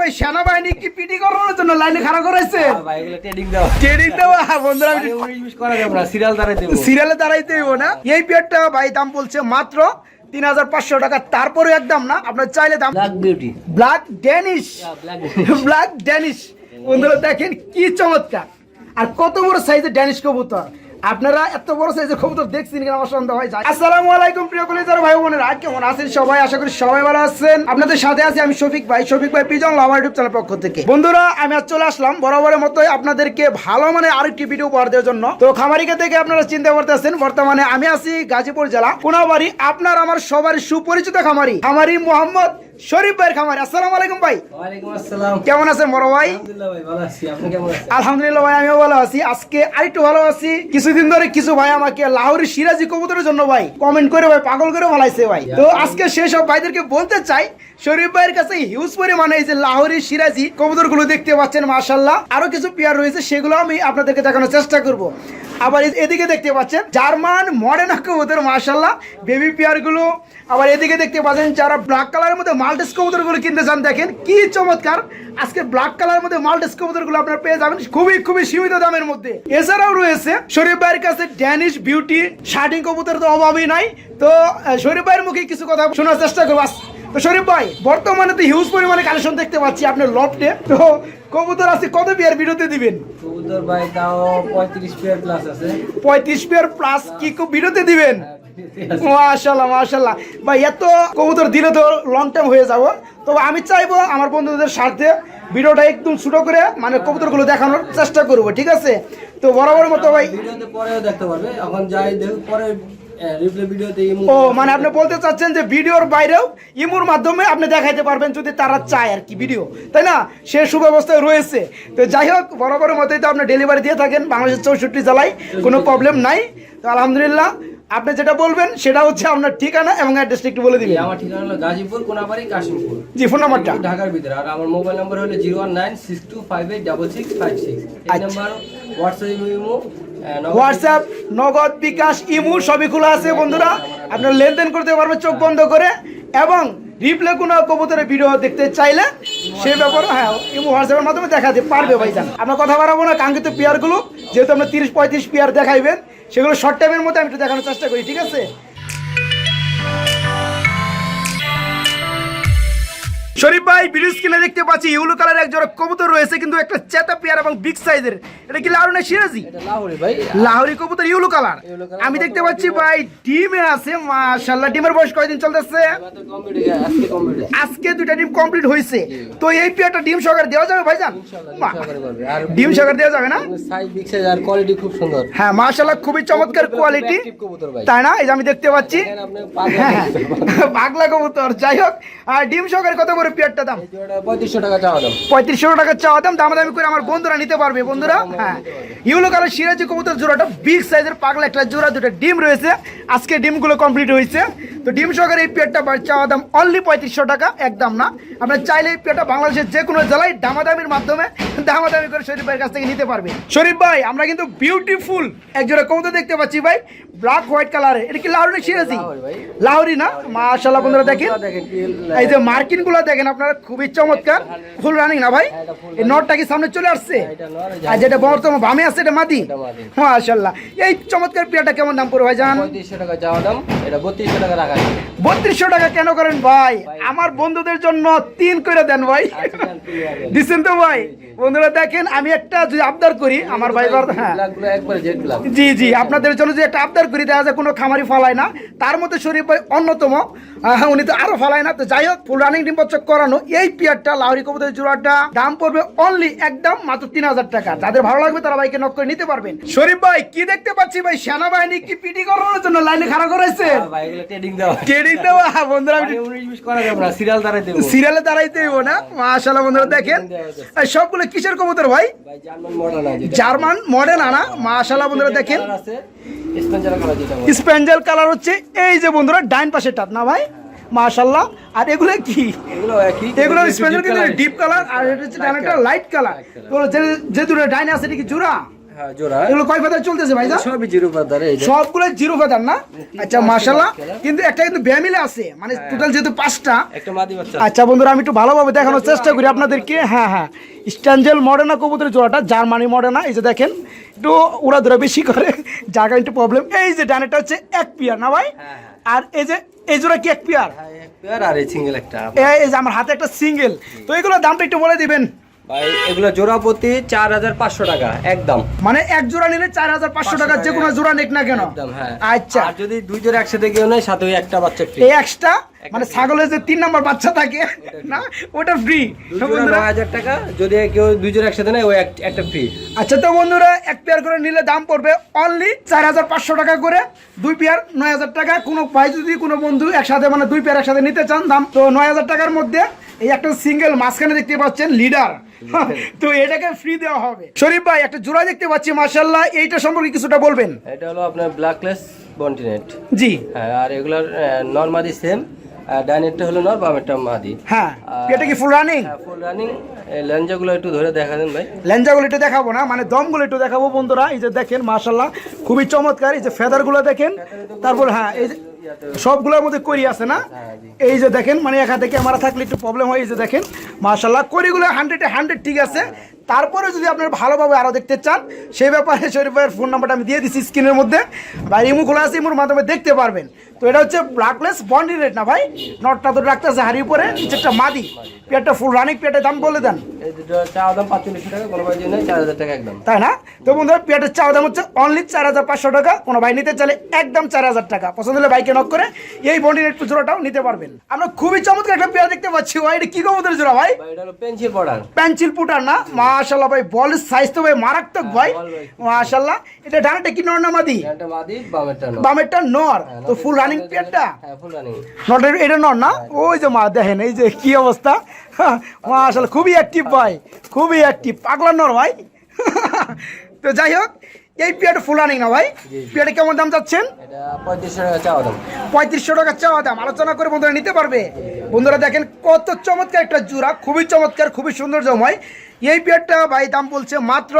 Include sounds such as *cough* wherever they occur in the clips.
ভাই সেনাবাহিনী কি করানোর জন্য লাইনে খাড়া করাইছে? আর ট্রেডিং দেওয়া। ট্রেনিং বন্ধুরা সিরিয়াল সিরিয়ালে দাঁড়াইতে না এই পেয়ারটা ভাই দাম বলছে মাত্র তিন হাজার পাঁচশো টাকা তারপরে একদম না আপনার চাইলে দাম black beauty black Danish black Danish বন্ধুরা দেখেন কি চমৎকার। আর কত বড় সাইজের ড্যানিশ কবুতর? আপনারা এত বড় সাইজের কবুতর দেখছেন কিনা আমার সন্দেহ হয় আসসালামু আলাইকুম প্রিয় কলেজার ভাই বোনেরা কেমন আছেন সবাই? আশা করি সবাই ভালো আছেন। আপনাদের সাথে আছি আমি শফিক ভাই শফিক ভাই পিজন লাভা ইউটিউব চ্যানেল পক্ষ থেকে। বন্ধুরা, আমি আজ চলে আসলাম বরাবরের মতোই আপনাদেরকে ভালো মানে আরেকটি ভিডিও উপহার দেওয়ার জন্য। তো খামারিকা থেকে আপনারা চিন্তা করতেছেন বর্তমানে আমি আছি গাজীপুর জেলা কোনাবাড়ি আপনার আমার সবারই সুপরিচিত খামারি খামারি মোহাম্মদ শরীফ ভাইয়ের খামারি। আসসালামু আলাইকুম ভাই। কেমন আছেন বড় ভাই? আলহামদুলিল্লাহ আমিও ভালো আছি। আজকে আরেকটু ভালো আছি। কিছুদিন ধরে কিছু ভাই আমাকে লাহোরি সিরাজি কবুতরের জন্য ভাই কমেন্ট করে ভাই পাগল করে ভালাইছে ভাই। তো আজকে সেই সব ভাইদেরকে বলতে চাই শরীফ ভাইয়ের কাছে হিউজ পরিমাণে এই যে লাহোরি সিরাজি কবুতরগুলো দেখতে পাচ্ছেন মাশাল্লাহ আরও কিছু পেয়ার রয়েছে সেগুলো আমি আপনাদেরকে দেখানোর চেষ্টা করব। আবার এদিকে দেখতে পাচ্ছেন জার্মান মডার্ন কবুতর মাশাল্লাহ বেবি পেয়ারগুলো। আবার এদিকে দেখতে পাচ্ছেন যারা ব্ল্যাক কালারের মধ্যে মাল্টিস কবুতরগুলো কিনতে চান দেখেন কি চমৎকার। আজকে ব্ল্যাক কালারের মধ্যে মাল্টিস কবুতরগুলো আপনারা পেয়ে যাবেন খুবই খুবই সীমিত দামের মধ্যে। এছাড়াও রয়েছে শরীফ ভাইয়ের কাছে ড্যানিশ বিউটি শার্টিং কবুতর তো অভাবই নাই। তো শরীফ ভাইয়ের মুখে কিছু কথা শোনার চেষ্টা করব। তো শরীফ ভাই বর্তমানে তো হিউজ পরিমাণে কালেকশন দেখতে পাচ্ছি আপনার লফটে তো কবুতর আছে কত বিয়ার বিরতি দিবেন। কবুতর ভাই তাও পঁয়ত্রিশ পেয়ার প্লাস আছে। পঁয়ত্রিশ বিয়ার প্লাস কি বিরতি দিবেন। হ্যাঁ, মাশাল্লাহ মাশাল্লাহ ভাই এত কবুতর দিলে তো লং টাইম হয়ে যাব। আমি চাইব আমার বন্ধুদের স্বার্থে ভিডিওটা একদম ছোটো করে মানে কবুতরগুলো দেখানোর চেষ্টা করব ঠিক আছে? তো বরাবর মতো ভাই পরেও দেখতে পারবে এখন যাই পরে রিপ্লে ভিডিওতে ইমো ও মানে আপনি বলতে চাচ্ছেন যে ভিডিওর বাইরেও ইমুর মাধ্যমে আপনি দেখাইতে পারবেন যদি তারা চায় আর কি ভিডিও তাই না? সে সুব্যবস্থায় রয়েছে। তো যাই হোক বরাবরের মতোই তো আপনি ডেলিভারি দিয়ে থাকেন বাংলাদেশের চৌষট্টি জেলায় কোনো প্রবলেম নাই। তো আলহামদুলিল্লাহ আপনি যেটা বলবেন সেটা হচ্ছে আপনার ঠিকানা এবং অ্যাড্রেসটা একটু বলে দিবেন। আমার ঠিকানা হলো গাজীপুর কোনাবাড়ি কাশিমপুর। জি ফোন নাম্বারটা ঢাকার ভিতরে। আর আমার মোবাইল নাম্বার হলো zero one nine six two five eight double six five six. এই আচ্ছা। নাম্বার হোয়াটসঅ্যাপ ইমো হোয়াটসঅ্যাপ নগদ বিকাশ ইমো সবই খোলা আছে বন্ধুরা। আপনার লেনদেন করতে পারবেন চোখ বন্ধ করে। এবং রিপ্লে কোনো কবুতরের ভিডিও দেখতে চাইলে সেই ব্যাপারে হ্যাঁ ইমো হোয়াটসঅ্যাপের মাধ্যমে দেখাতে পারবে ভাইজান। আমরা কথা বাড়াবো না, কাঙ্ক্ষিত পেয়ারগুলো যেহেতু আমরা তিরিশ পঁয়ত্রিশ পেয়ার দেখাইবেন, সেগুলো শর্ট টাইমের মধ্যে আমি একটু দেখানোর চেষ্টা করি, ঠিক আছে? শরীফ ভাই ভিডিও স্ক্রিনে দেখতে পাচ্ছি ইউলো কালার এক জোড়া কবুতর রয়েছে কিন্তু একটা চেতা পেয়ার এবং বিগ সাইজের এটা কি লাউনা সিরাজি? এটা লাহোরি ভাই। লাহোরি কবুতর ইউলো কালার আমি দেখতে পাচ্ছি ভাই ডিমে আছে মাশাআল্লাহ। ডিমের বয়স কয়দিন চলতেছে? আজকে কমপ্লিট আজকে দুইটা ডিম কমপ্লিট হয়েছে তো এই পেয়ারটা ডিম সহকারে দেওয়া যাবে ভাইজান? ডিম সহকারে দেওয়া যাবে না? সাইজ বিগ সাইজ আর কোয়ালিটি খুব সুন্দর। হ্যাঁ মাশাআল্লাহ খুবই চমৎকার কোয়ালিটি তাই না? এই যে আমি দেখতে পাচ্ছি। হ্যাঁ পাগলা পাগলা কবুতর যাই হোক। আর ডিম সহকারে কত করে পেয়ারটা দাম? পঁয়ত্রিশশো টাকা চাওয়া দাম। পঁয়ত্রিশশো টাকা চাওয়া দাম দামাদামি করে আমার বন্ধুরা নিতে পারবে বন্ধুরা। হ্যাঁ। ইউলো কালার সিরাজি কবুতর জোড়াটা বিগ সাইজের পাগলা একটা জোড়া দুটো ডিম রয়েছে। আজকে ডিমগুলো কমপ্লিট হয়েছে। তো ডিম সহকারে এই পেয়ারটা চাওয়া দাম অনলি পঁয়ত্রিশশো টাকা একদম না। আপনার চাইলে এই পেয়ারটা বাংলাদেশের যে কোনো জেলায় দামাদামির মাধ্যমে দামাদামি করে শরীফ ভাইয়ের কাছ থেকে নিতে পারবে শরীফ ভাই আমরা কিন্তু বিউটিফুল এক জোড়া কবুতর দেখতে পাচ্ছি ভাই ব্ল্যাক হোয়াইট কালারে এটা কি লাহোরি সিরাজি? লাহোরি না? মাশাল্লাহ বন্ধুরা দেখেন। এই যে মার্কিনগুলো দেখেন আপনারা খুবই চমৎকার। ফুল রানিং না ভাই? হ্যাঁ, এই নটটা কি সামনে চলে আসছে? আর যেটা বর্তমান বামে আছে এটা মাদি। মাশাল্লাহ এই চমৎকার পেয়ারটা কেমন দাম পড়বে ভাই জান পঁয়ত্রিশশো টাকা চাওয়া দাম। এটা বত্রিশশো টাকা রাখা কেন করেন ভাই? আমার বন্ধুদের জন্য তিন করে দেন ভাই। আচ্ছা। দিচ্ছেন তো ভাই? বন্ধুরা দেখেন আমি একটা যদি আবদার করি আমার ভাই বার- হ্যাঁ। জি জি আপনাদের জন্য যে একটা আবদার করি দেখা যায় কোনো খামারি ফালায় না। তার মধ্যে শরীফ ভাই অন্যতম। উনি তো আরও ফালায় না। তো যাই হোক ফুল রানিং ডিম বচ্চক করানো এই পিয়ারটা লাহরি কবুতরের জোড়াটা দাম পড়বে অনলি একদম মাত্র তিন হাজার টাকা। যাদের ভালো লাগবে তারা ভাইকে নক করে নিতে পারবেন। শরীফ ভাই কি দেখতে পাচ্ছি ভাই? সেনাবাহিনী কি পিটি করানোর জন্য লাইনে খাড়া করাইছে ট্রেডিং দেওয়া বন্ধুরা আমি সিরিয়াল দেবো। সিরিয়ালে দাঁড়াইতে হইব না মাশাআল্লাহ বন্ধুরা দেখেন। সবগুলো কিসের কবুতর ভাই? জার্মান মডেল আনা মাশাআল্লাহ বন্ধুরা দেখেন। স্পেঞ্জেল কালার হচ্ছে এই যে বন্ধুরা ডাইন পাশে টাত না ভাই? মাশাল্লাহ আর এগুলো কি? এগুলো স্পেঞ্জেল কিন্তু ডিপ কালার আর এটা হচ্ছে লাইট কালার যে দুটো ডাইন আছে এটা কি জোড়া? হ্যাঁ জোড়া। এগুলো কয় ফেদার চলতেছে ভাইজান সবই জিরো পাতারে সবগুলো জিরো ফেদার না? আচ্ছা পাঁচটা মাশাল্লাহ বাচ্চা না? কিন্তু একটা কিন্তু ব্যামিলে আছে মানে টোটাল যেহেতু পাঁচটা। একটা মাদি বাচ্চা আচ্ছা বন্ধুরা আমি একটু ভালোভাবে দেখানোর চেষ্টা করি আপনাদেরকে হ্যাঁ হ্যাঁ। স্ট্যাঞ্জেল কবুতরের জোড়াটা জার্মানি মডার্না। এই যে দেখেন একটু উড়া ধরা বেশি করে জায়গা একটু প্রবলেম এই যে ডানেটা হচ্ছে এক পিয়ার না ভাই? হ্যাঁ, আর এই যে এই জোড়া কি এক পিয়ার? হ্যাঁ, আর এই সিঙ্গেল একটা এই যে আমার হাতে একটা সিঙ্গেল তো এগুলোর দামটা একটু বলে দিবেন। ভাই এগুলো জোড়া প্রতি চার হাজার পাঁচশো টাকা একদম। মানে এক জোড়া নিলে চার হাজার পাঁচশো টাকা যে কোনো জোড়া নেক না কেন? একদম হ্যাঁ। আচ্ছা। আর যদি দুই জোড়া একসাথে কেউ নেয় সাথে ওই একটা বাচ্চা ফ্রি এই এক্সট্রা মানে ছাগলের যে তিন নম্বর বাচ্চা থাকে না? ওটা ফ্রি নয় হাজার টাকা যদি কেউ দুই জোড়া একসাথে নেয় ওই একটা ফ্রি আচ্ছা তো বন্ধুরা এক পেয়ার করে নিলে দাম পড়বে অনলি চার হাজার পাঁচশো টাকা করে। দুই পেয়ার নয় হাজার টাকা। কোনো ভাই যদি কোনো বন্ধু একসাথে মানে দুই পেয়ার একসাথে নিতে চান দাম তো নয় হাজার টাকার মধ্যে এই একটা সিঙ্গেল মাঝখানে দেখতে পাচ্ছেন লিডার *laughs* তো এটাকে ফ্রি দেওয়া হবে। শরীফ ভাই একটা জোড়া দেখতে পাচ্ছি মাসাল্লাহ এইটা সম্পর্কে কিছুটা বলবেন। এটা হলো আপনার ব্ল্যাকলেস বন্টিনেট জি। হ্যাঁ আর এগুলার নর্মালি সেম ডাইনেটটা হলো নর বামেরটা মাদি। হ্যাঁ এটা কি ফুল রানিং ফুল রানিং লেঞ্জাগুলো একটু ধরে দেখা দেন ভাই। লেঞ্জাগুলো একটু দেখাবো না মানে দমগুলো একটু দেখাবো বন্ধুরা। এই যে দেখেন মার্শাল্লাহ খুবই চমৎকার। এই যে ফেদারগুলো দেখেন তারপর হ্যাঁ এই যে সবগুলোর মধ্যে করি আছে না? হ্যাঁ, এই যে দেখেন মানে একা থেকে আমার থাকলে একটু প্রবলেম হয় এই যে দেখেন মার্শাল্লাহ করিগুলো হান্ড্রেডে হান্ড্রেড ঠিক আছে। তারপরে যদি আপনার ভালোভাবে আরও দেখতে চান সেই ব্যাপারে শরীফ ভাইয়ের ফোন নাম্বারটা আমি দিয়ে দিচ্ছি স্ক্রিনের মধ্যে। বা ইমু খোলা আছে ইমুর মাধ্যমে দেখতে পারবেন। তো এটা হচ্ছে ব্লাকলেস বন্ডি রেট না ভাই? নটটা তো রাখতেছে হারিয়ে পরে নিচেরটা মাদি। পেটটা ফুল রানিক পেটের দাম বলে দেন। এই দাম পাঁচচল্লিশশো টাকা কোনো ভাই চার হাজার টাকা একদম। তাই না? তো বন্ধুরা পেটের চাওয়া দাম হচ্ছে অনলি চার হাজার পাঁচশো টাকা কোনো ভাই নিতে চাইলে একদম চার হাজার টাকা। পছন্দ হলে বাইকে নক করে এই বন্ডি রেট জোড়াটাও নিতে পারবেন। আমরা খুবই চমৎকার একটা পেয়ার দেখতে পাচ্ছি ভাই এটা কি কবুতরের জোড়া ভাই? পেন্সিল বর্ডার পেন্সিল পুটার না? মাশাল্লাহ ভাই বলের সাইজ তো ভাই মারাত্মক ভাই। বল ভাই। মাশাল্লাহ এটা ডানাটা কি নর না মাদি? একটা বামেরটা নর। বামেরটা নর। হ্যাঁ, তো ফুল রানিং পেয়ারটা হ্যাঁ নটের এটা নর না? ওই যে মা দেখেন এই যে কি অবস্থা? মাশাল্লাহ খুবই অ্যাক্টিভ ভাই খুবই অ্যাক্টিভ পাগলা নর ভাই। *laughs* তো যাই হোক এই পেয়ারটা ফুল রানিং না ভাই? পেয়ারটা কেমন দাম যাচ্ছেন এটা পঁয়ত্রিশশো টাকা চাওয়া দাম। আলোচনা করে বন্ধুরা নিতে পারবে। বন্ধুরা দেখেন কত চমৎকার একটা জোড়া খুবই চমৎকার খুবই সুন্দর জময় এই পেয়ারটা ভাই দাম বলছে মাত্র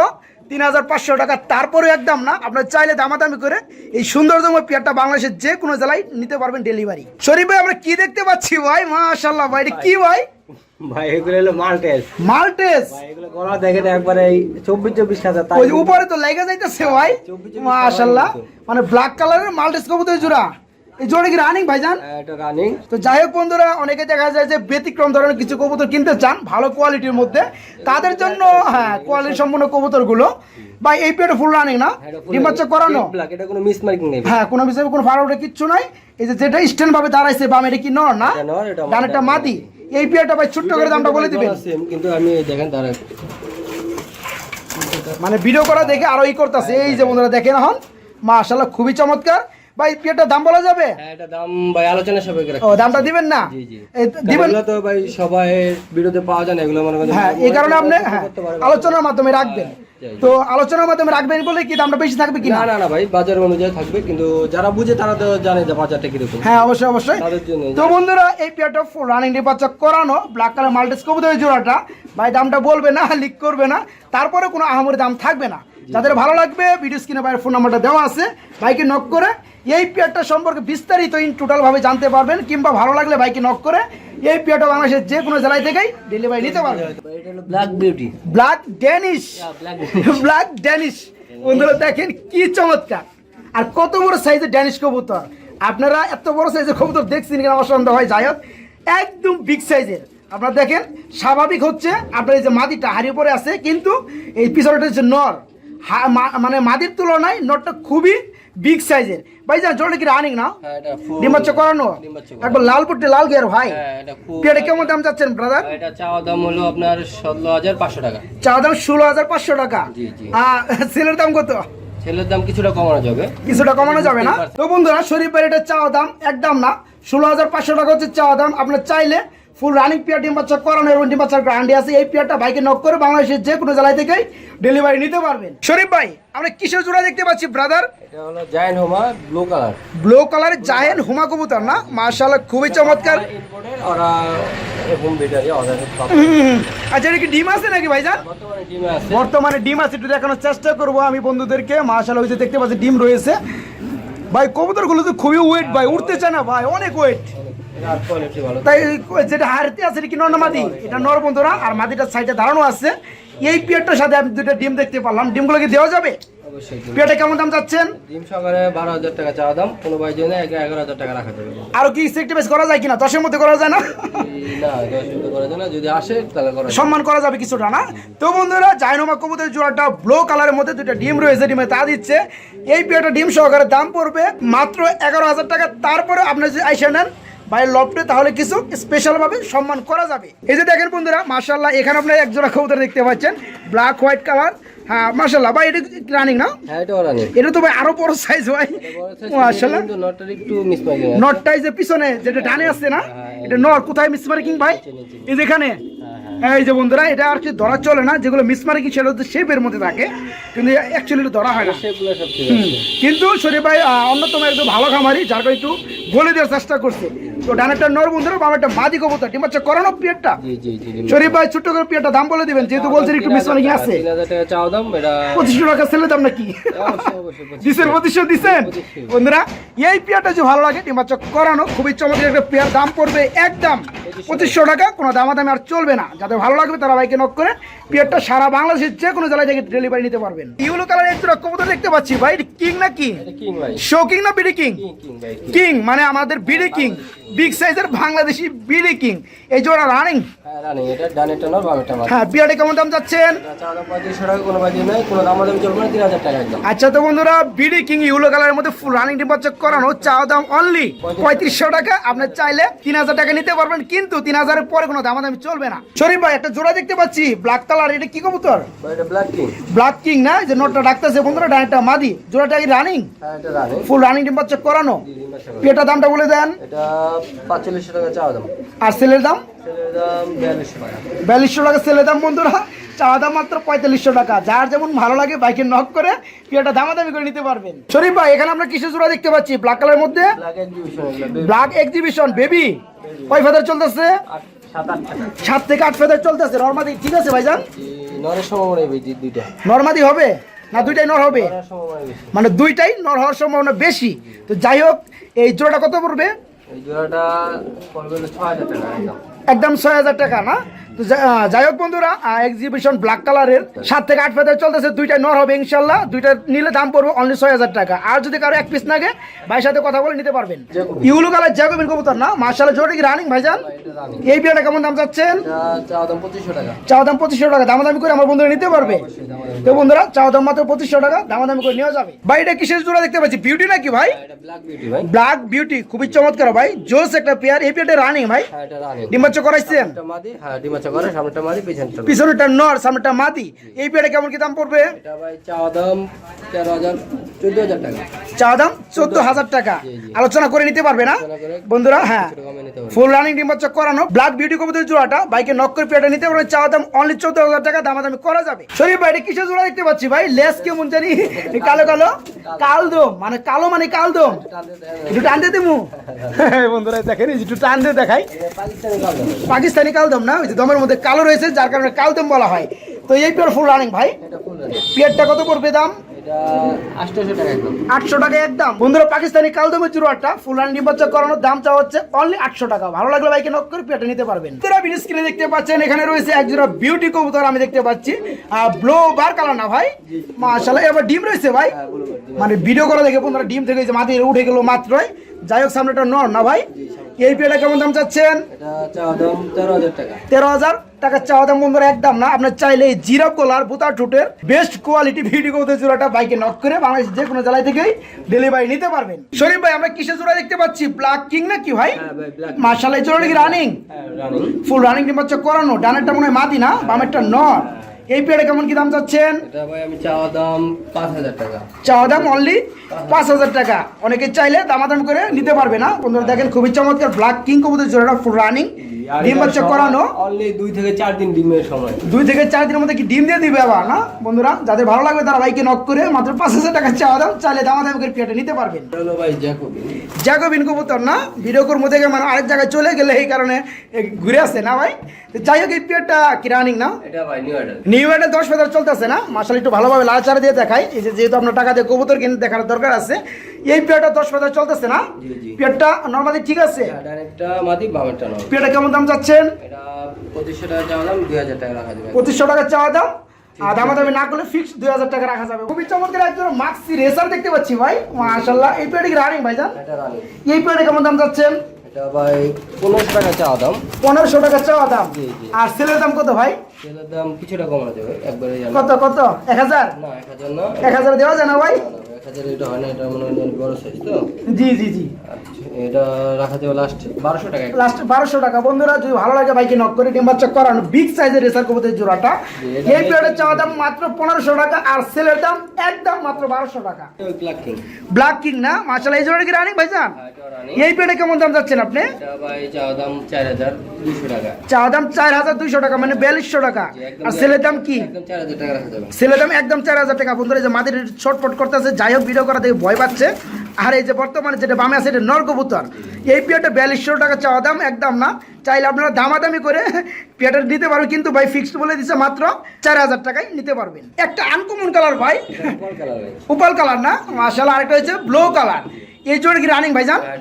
তিন হাজার পাঁচশো টাকা তারপরেও একদম না। আপনার চাইলে দামাদামি করে এই সুন্দর জময় পেয়ারটা বাংলাদেশের যে কোনো জেলায় নিতে পারবেন ডেলিভারি। শরীফ ভাই আমরা কি দেখতে পাচ্ছি ভাই? মাশাল্লাহ ভাই কি ভাই? ভাই এগুলো হলো মাল্টেস। মাল্টেস? ভাই এগুলো গলা দেখেন একবারে এই চব্বিশ চব্বিশ হাজার তাই ওই উপরে তো লেগে যাইতেছে ভাই। মাশাল্লাহ মানে ব্ল্যাক কালারের মাল্টেস কবুতর জোড়া। এই জোড়া কি রানিং ভাইজান? হ্যাঁ, এটা রানিং তো যাই হোক বন্ধুরা অনেকে দেখা যায় যে ব্যতিক্রম ধরনের কিছু কবুতর কিনতে চান ভালো কোয়ালিটির মধ্যে। তাদের জন্য হ্যাঁ কোয়ালিটি সম্পূর্ণ কবুতরগুলো। বা এই পেটে ফুল রানিং না? ডিম্বাচ্চা করানো? এটা কোনো মিস মার্কিং নেই। হ্যাঁ কোনো বিষয়ে কোনো ফাড়া কিচ্ছু নাই। এই যে যেটা স্ট্যান্ড ভাবে দাঁড়াইছে বাম এটা কি নর না। ডানেরটা মাদি। এই পেয়ারটা ভাই ছোট্ট করে দামটা বলে দিবেন। কিন্তু আমি দেখেন তারা মানে ভিডিও করা দেখে আরও ই করতেছে। এই যে বন্ধুরা দেখেন এখন? মাশাআল্লাহ খুবই চমৎকার। ভাই পেয়ারটার দাম বলা যাবে? হ্যাঁ এটা দাম ভাই আলোচনা সাপেক্ষে রাখি ও দামটা দিবেন না? জি জি। দিবেন এগুলো তো ভাই সবাই ভিডিওতে পাওয়া যায় না এগুলো মনে করেন হ্যাঁ এই কারণে আপনি হ্যাঁ করতে পারবেন। আলোচনার মাধ্যমে রাখবেন। যাই। তো আলোচনার মাধ্যমে রাখবেন বলে কি দামটা বেশি থাকবে কি না না না ভাই বাজার অনুযায়ী থাকবে কিন্তু যারা বুঝে তারা তো জানে যে বাজারটা কীরকম। হ্যাঁ অবশ্যই অবশ্যই। তাদের জন্য তো বন্ধুরা এই পেয়ারটা রানিং ডিপার্চার করানো ব্ল্যাক কালার মাল্টিস কবুতর জোড়াটা ভাই দামটা বলবে না লিক করবে না তারপরে কোনো আহামরি দাম থাকবে না। যাদের ভালো লাগবে ভিডিও স্ক্রিনে বাইরের ফোন নাম্বারটা দেওয়া আছে। বাইকে নক করে এই পেয়ারটা সম্পর্কে বিস্তারিত ইন টোটাল ভাবে জানতে পারবেন কিংবা ভালো লাগলে বাইকে নক করে এই পেয়ারটা বাংলাদেশের যে কোনো জেলায় থেকেই ডেলিভারি নিতে পারবেন। Black beauty black Danish black Danish বন্ধুরা দেখেন কি চমৎকার। আর কত বড় সাইজের ড্যানিশ কবুতর। আপনারা এত বড় সাইজের কবুতর দেখছেন কিনা আমার সন্দেহ হয় যাই হোক। একদম বিগ সাইজের আপনারা দেখেন স্বাভাবিক হচ্ছে আপনার এই যে মাটিটা হারিয়ে পড়ে আছে কিন্তু এই পিছনটা হচ্ছে নর। মানে মাদির তুলনায় নরটা খুবই বিগ সাইজের ভাই জান জলটা কি রানিং না হ্যাঁ ডিম্বাচ্চা করানো। একবার লাল পট্টি লাল গিয়ার ভাই। হ্যাঁ এটা কেমন দাম চাচ্ছেন ব্রাদার এটা চাওয়া দাম হলো আপনার ষোলো হাজার পাঁচশো টাকা। চা দাম ষোলো হাজার পাঁচশো টাকা? জি, জি। আর সেলের দাম কত? ছেলের দাম কিছুটা কমানো যাবে। কিছুটা কমানো যাবে না? তো বন্ধুরা শরীফের এটা চাওয়া দাম একদম না। ষোলো হাজার পাঁচশো টাকা হচ্ছে চাওয়া দাম। আপনার চাইলে ফুল রানিং পেয়ার ডিম বাচ্চা করানো এবং ডিম বাচ্চার গ্রান্ডি আছে। এই পেয়ারটা বাইকে নক করে বাংলাদেশের যে কোনো জেলায় থেকে ডেলিভারি নিতে পারবেন। শরীফ ভাই আমরা কিসের জোড়া দেখতে পাচ্ছি ব্রাদার এটা হলো জায়েন্ট হোমা ব্লু কালার হুমা কবুতর না? খুবই চমৎকার। ওরা হোম বেটারি অর্ডার আচ্ছা এটা কি ডিম আছে নাকি ভাইজান? বর্তমানে ডিম আছে। একটু দেখানোর চেষ্টা করব আমি বন্ধুদেরকে। ওই যে দেখতে পাচ্ছি ডিম রয়েছে। ভাই কবুতরগুলো তো খুবই ওয়েট ভাই উঠতে চায় না ভাই অনেক ওয়েট তাই যেটা আছে কি এটা নর বন্ধুরা আর মাদিটার সাইডে দাঁড়ানো আছে। এই পিয়ারটার সাথে আমি দুটো ডিম দেখতে পারলাম। ডিমগুলো কি দেওয়া যাবে? পিয়ারটা কেমন দাম যাচ্ছেন ডিম সকালে বারো হাজার টাকা চাওয়া দাম। কোনো ভাই জন্য এগারো হাজার টাকা রাখা যাবে। আরও কি সেক্টিভাইজ করা যায় কিনা? দশের মধ্যে করা যায় না? এই না দশ মিনিট করা যায় না। যদি আসে তাহলে করা যাবে। সম্মান করা যাবে কিছুটা না? তো বন্ধুরা জাইনোমা কবুতরের জোড়াটা ব্লু কালারের মধ্যে দুটো ডিম রয়েছে ডিমে তা দিচ্ছে। এই পেয়ারটা ডিম সহকারে দাম পড়বে মাত্র এগারো হাজার টাকা। তারপরে আপনি যদি আইসা নেন বাইরের লফটে তাহলে কিছু স্পেশাল ভাবে সম্মান করা যাবে। এই যে দেখেন বন্ধুরা মার্শাল্লাহ এখানে আপনার একজোড়া কবুতর দেখতে পাচ্ছেন। ব্ল্যাক হোয়াইট কালার হ্যাঁ মার্শাল্লাহ ভাই এটা রানিং না? হ্যাঁ এটা তো ভাই আরও বড় সাইজ ভাই। মার্শাল্লাহ আছে। নটটাই যে পিছনে যেটা ডানে আসছে না হ্যাঁ, এটা নর কোথায় মিস মার্কিং ভাই? এই যেখানে এই যে বন্ধুরা এটা আর কি ধরা চলে না যেগুলো মিস মার্কিং সেটা হচ্ছে শেপের মধ্যে থাকে। কিন্তু অ্যাকচুয়ালি ধরা হয় না। ঠিক আছে। কিন্তু শরীফ ভাই অন্যতম একটু ভালো খামারি যার কারণে একটু বলে দেওয়ার চেষ্টা করছে। তো ডানেরটা নর বন্ধুরা বামেরটা মাদি কবুতর। ডিম বাচ্চা করানো পিয়ারটা শরীফ ভাই ছোট্ট করে পিয়ারটা দাম বলে দিবেন যেহেতু বলছেন একটু মিস মার্কিং আছে। পঁচিশশো টাকা সেলে দাম নাকি। দিছেন পঁচিশশো দিছেন? বন্ধুরা এই পেয়ারটা যে ভালো লাগে ডিম বাচ্চা করানো খুবই চমৎকার একটা পেয়ার দাম পড়বে একদম পঁচিশশো টাকা কোনো দামাদামি আর চলবে না। যাদের ভালো লাগবে তারা বাইকে নক করে পেয়ারটা সারা বাংলাদেশের যে কোনো জেলায় থেকে ডেলিভারি নিতে পারবেন। ইউলো কালার একটা কবুতর দেখতে পাচ্ছি ভাই কিং না কি? শো কিং না বিডি কিং কিং মানে আমাদের বিডি কিং বিগ সাইজের বাংলাদেশি বিডি কিং এই জোড়া রানিং হ্যাঁ হ্যাঁ কেমন দাম যাচ্ছেন? আচ্ছা তো বন্ধুরা বিডি কিং ইউলো কালারের মধ্যে ফুল রানিং করানো চাওয়া দাম অনলি পঁয়ত্রিশশো টাকা। আপনি চাইলে তিন হাজার টাকা নিতে পারবেন কিন্তু তিন হাজারের পরে কোনো দামাদামি চলবে না। শরীফ ভাই একটা জোড়া দেখতে পাচ্ছি ব্ল্যাক কালার এটা কি কবুতর? ব্ল্যাক কিং না? যে নটটা ডাকতেছে বন্ধুরা ডাইনটা মাদি। জোড়াটা কি রানিং এটা ফুল রানিং ডিম বাচ্চা করানো। পেটা দামটা বলে দেন। এটা পাঁচচল্লিশশো টাকা চাওয়া দাম। আর সেলের দাম? সেলের দাম বিয়াল্লিশশো টাকা। বিয়াল্লিশশো টাকা সেলের দাম বন্ধুরা। চাওয়া দাম মাত্র পঁয়তাল্লিশশো টাকা। যার যেমন ভালো লাগে বাইকে নক করে পেটা দামাদামি করে নিতে পারবেন। শরীফ ভাই এখানে আমরা কিসের জোড়া দেখতে পাচ্ছি। ব্ল্যাক কালারের মধ্যে ব্ল্যাক এক্সিবিশন বেবি কয় ফেদার চলতেছে? সাত থেকে আট ফেদার চলতেছে। নর্মাদি ঠিক আছে ভাইজান? নর্মাদি হবে? না দুইটাই নর হবে? মানে দুইটাই নর হওয়ার সম্ভাবনা বেশি। তো যাই হোক এই জোড়াটা কত পড়বে? এই জোড়াটা পড়বে হলো ছয় হাজার টাকা একদম। একদম ছয় হাজার টাকা না? যাই হোক বন্ধুরা এক্সিবিশন ব্ল্যাক কালারের সাত থেকে আট ফেদার চলতেছে দুইটাই নর হবে ইনশাল্লাহ দুইটা নিলে দাম পড়বে অনলি ছয় হাজার টাকা। আর যদি কারও এক পিস লাগে ভাইয়ের সাথে কথা বলে নিতে পারবেন। ইউলু কালার জ্যাকোবিন কবুতর না? মার্শাল জোড়া কি রানিং ভাইজান? এই বিয়াটা কেমন দাম চাচ্ছেন? চাওয়া দাম পঁচিশশো টাকা। দামাদামি করে আমার বন্ধুরা নিতে পারবে। তো বন্ধুরা চাওয়া দাম মাত্র পঁচিশশো টাকা দামাদামি করে নেওয়া যাবে। ভাই এটা কিসের জোড়া দেখতে পাচ্ছি? বিউটি নাকি ভাই? ব্ল্যাক বিউটি খুবই চমৎকার ভাই। জোস একটা পেয়ার এই পেয়ারটা রানিং ভাই। হ্যাঁ ডিম্বাচ্চ করাইছেন? করে সামনেটা মাদি পেছনটা নর সামনেটা মাদি। এই পেয়ারা কেমন কি দাম পড়বে? এটা ভাই চাওয়া দাম তেরো হাজার। চোদ্দ হাজার টাকা। চাওয়া দাম চোদ্দ হাজার টাকা। আলোচনা করে নিতে পারবে না? বন্ধুরা হ্যাঁ। ফুল রানিং ডিম্বাচ্চ করানো। ব্ল্যাক বিউটি কবুতর জোড়াটা বাইকে নক করে নিতে পারবে। চাওয়া দাম অনলি চোদ্দ হাজার টাকা দামাদামি করা যাবে। শরীফ ভাই কিসের জোড়া দেখতে পাচ্ছি ভাই? লেস কেমন জানি? কালো কালো। কালদম মানে কালো মানে কালদম। একটু টান দিয়ে দিমু। *laughs* বন্ধুরা দেখেন এই যে একটু টান দিয়ে দেখাই। পাকিস্তানি কালো পাকিস্তানি কালদম না? ওই যে দমের মধ্যে কালো রয়েছে যার কারণে কালদম বলা হয়। তো এই পেয়ার ফুল রানিং ভাই। পেয়ারটা কত পড়বে দাম? আটশো টাকা একদম। বন্ধুরা পাকিস্তানি কালদমের জুড়াটা ফুল রানিং ডিম্বাচ্চা করানোর দাম চাওয়া হচ্ছে অনলি আটশো টাকা। ভালো লাগলে বাইকে নক করে পেয়ারটা নিতে পারবেন। তারা বিনি স্ক্রিনে দেখতে পাচ্ছেন এখানে রয়েছে এক বিউটি কবুতর আমি দেখতে পাচ্ছি। ব্লো বার কালার না ভাই? মাশাআল্লাহ এবার ডিম রয়েছে ভাই? হ্যাঁ মানে ভিডিও করা দেখে বন্ধুরা ডিম থেকে যে উঠে গেল মাত্রই। যাই হোক সামনেটা নর না ভাই? এই পেয়ারটা কেমন দাম চাচ্ছেন? তেরো হাজার? টাকা তেরো চাওয়া দাম বন্ধুরা একদম না। আপনার চাইলে এই জিরা কোলার বুতা টুটের বেস্ট কোয়ালিটি ভিডিও কবুতর জোড়াটা বাইকে নক করে বাংলাদেশ যে কোনো জেলায় থেকেই ডেলিভারি নিতে পারবেন। শরীফ ভাই আমরা কিসের জোড়া দেখতে পাচ্ছি? ব্ল্যাক কিং না কি ভাই? হ্যাঁ ভাই ব্ল্যাক মার্শাল এই জোড়াটা কি রানিং হ্যাঁ ফুল রানিং ডিম হচ্ছে করানো ডানেরটা মনে হয় মাদি না বামেরটা নর এই পেয়ারে কেমন কি দাম চাচ্ছেন? চাওয়া দাম অনলি পাঁচ হাজার। টাকা। অনেকে চাইলে দামাদাম করে নিতে পারবে না। বন্ধুরা দেখেন খুবই চমৎকার ব্ল্যাক কিং কবুতর জোড়াটা ফুল রানিং ডিম বাচ্চা করানো? অনলি দুই থেকে চার দিন ডিমের সময়। দুই থেকে চার দিনের মধ্যে কি ডিম দিয়ে দিবে আবার না? বন্ধুরা যাদের ভালো লাগবে তারা ভাইকে নক করে মাত্র পাঁচ হাজার টাকা চাওয়া দাম চাইলে দামা দামি করে পেটে নিতে পারবেন। ভাই জ্যাকোবি জ্যাকোবিন কবুতর না? ভিডিও করব থেকে মানে আরেক জায়গায় চলে গেলে এই কারণে ঘুরে আসছে না ভাই? তো যাই হোক এই পেটটা কি রানিং না? এটা ভাই নিউ অর্ডার নিউ ইয়ারে দশ হাজার চলতেছে না? মাসাল একটু ভালোভাবে লাড়াচাড়া দিয়ে দেখাই। এই যে যেহেতু আপনার টাকা দিয়ে কবুতর কিনে দেখার দরকার আছে এই পেটটা দশ হাজার চলতেছে না? পেটটা নর্মালি ঠিক আছে? পেটটা কেমন দাম যাচ্ছেন পঁচিশশো টাকা চাওয়া দাম দুই হাজার টাকা রাখা যাবে। পঁচিশশো টাকা চাওয়া দাম? আর দামা দামি না করলে ফিক্স দুই হাজার টাকা রাখা যাবে। খুবই চমৎকার একজন মাক্সি রেসার দেখতে পাচ্ছি ভাই। মাশাল্লাহ এই রানিং এটা এই কেমন দাম যাচ্ছেন ভাই পনেরোশো টাকা চাওয়া দাম। পনেরোশো টাকা চাওয়া দাম। আর সেলের দাম কত ভাই? দাম কিছুটা কমানো যাবে একবারে কত কত? এক হাজার? না এক হাজার না। এক হাজার দেওয়া যায় না ভাই? না, না, এক হাজার এটা হয় না এটা মনে হয় বড় সাইজ তো? জি জি জি। আচ্ছা এটা রাখা যাবে লাস্ট বারোশো টাকা লাস্ট বারোশো টাকা। বন্ধুরা যদি ভালো লাগে বাইকে নক করে ডিম বাচ্চা করানো বিগ সাইজের রেসার কবুতরের জোড়াটা এই প্লেটের চাওয়া দাম মাত্র পনেরোশো টাকা আর সেলের দাম একদম মাত্র বারোশো টাকা। ব্ল্যাক কিং ব্ল্যাক কিং না? মাসালা এই জোড়া কি রানিং ভাইজান? হ্যাঁ, এই প্লেটে কেমন দাম যাচ্ছেন আপনি? চাওয়া দাম চার হাজার দুশো টাকা। চাওয়া দাম চার হাজার দুইশো টাকা মানে বিয়াল্লিশশো টাকা। আর সেলের দাম কি? সেলের দাম একদম চার হাজার টাকা। বন্ধুরা যে মাটির ছটফট করতেছে যাই হোক ভিডিও করা দেখে ভয় পাচ্ছে। আর এই যে বর্তমানে যেটা বামে আছে এটা নর কবুতর এই পিয়াটা বিয়াল্লিশশো টাকা চাওয়া দাম একদম না। চাইলে আপনারা দামাদামি করে পিয়াটা নিতে পারবেন কিন্তু ভাই ফিক্সড বলে দিচ্ছে মাত্র চার হাজার টাকায় নিতে পারবেন। একটা আনকমন কালার ভাই। ভাই। উপাল কালার না? মার্শাল আরেকটা হচ্ছে ব্লো কালার এই জোড়া কি রানিং ভাইজান? হ্যাঁ,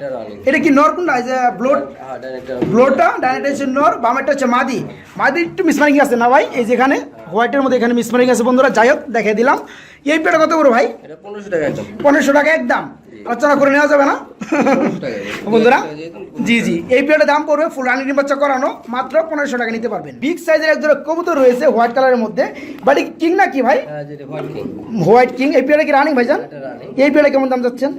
এটা কি নর কোনটা? যে ব্লোড ব্লোটা ডাইনেটা হচ্ছে নর বামেরটা হচ্ছে মাদি। মাদি একটু মিসমারিং আছে না ভাই? এই যেখানে হোয়াইটের মধ্যে এখানে মিসমারিং আছে বন্ধুরা যাই হোক দেখে দিলাম। এই পেটা কত করে ভাই? পনেরোশো টাকা একদম। আলোচনা করে নেওয়া যাবে না? বন্ধুরা জি জি। এই পেটের দাম পড়বে ফুল রানি বাচ্চা করানো মাত্র পনেরোশো টাকা নিতে পারবেন। বিগ সাইজের এক জোড়া কবুতর রয়েছে হোয়াইট কালারের মধ্যে। বাট কিং না কি ভাই? হ্যাঁ হোয়াইট কিং। এই পেটে কি রানিং ভাইজান? এটা রানি। এই পেটে কেমন দাম যাচ্ছেন?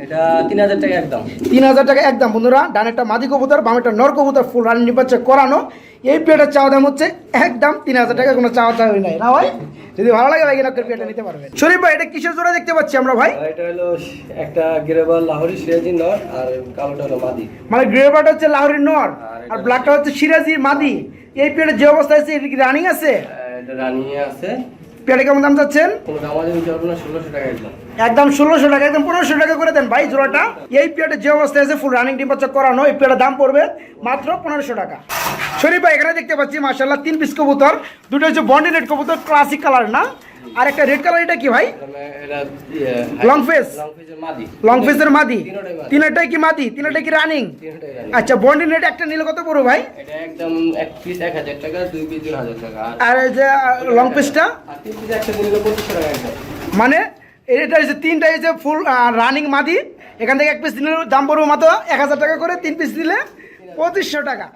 তিন হাজার টাকা একদম। তিন হাজার টাকা একদম। বন্ধুরা ডানেরটা মাদি কবুতর বামেরটা নর কবুতর ফুল রানি নির্বাচন করানো। এই পেটের চাওয়া দাম হচ্ছে একদম তিন হাজার টাকা কোনো চাওয়া চাওয়া নাই না ভাই? যদি ভালো লাগে ভাই নকের পেটে নিতে পারবেন। শরীফ ভাই এটা কিসের জোড়া দেখতে পাচ্ছি আমরা ভাই? এটা হলো একটা গেরেবাল লাহোরি সিরাজি নর আর কালোটা হলো মাদি। মানে গ্রে বাট হচ্ছে লাহোরি নর আর ব্ল্যাকটা হচ্ছে সিরাজি মাদি। এই পেটে যে অবস্থা আছে এটা কি রানিং আছে? আহ, এটা রানি আছে। কেমন দাম যাচ্ছেন কোনো দামাদি নিতে পারব না টাকা একদম। ষোলোশো টাকা একদম পনেরোশো টাকা করে দেন ভাই জোড়াটা। এই পেটে যে অবস্থায় আছে ফুল রানিং ডিম বাচ্চা করানো এই পেটের দাম পড়বে মাত্র পনেরোশো টাকা। শরীফ ভাই এখানে দেখতে পাচ্ছি মার্শাল্লাহ তিন পিস কবুতর। দুটো হচ্ছে বন্ডি রেড কবুতর ক্লাসিক কালার না? আর একটা রেড কালার এটা কি ভাই? লং মাদি। লং ফেসের মাদি। তিনোটাই কি মাদি? তিনটাই কি রানিং আচ্ছা বন্ডি রেড একটা নিলে কত পড়ো ভাই? এটা একদম এক পিস এক হাজার টাকা দুই পিস তিন হাজার টাকা। আর যে লং আর তিন পিস নিলে পঁচিশশো টাকা একদম। মানে এটা হচ্ছে তিনটা হচ্ছে ফুল রানিং মাদি। এখান থেকে এক পিস নিলে দাম পড়বে মাত্র এক হাজার টাকা করে তিন পিস দিলে পঁচিশশো টাকা।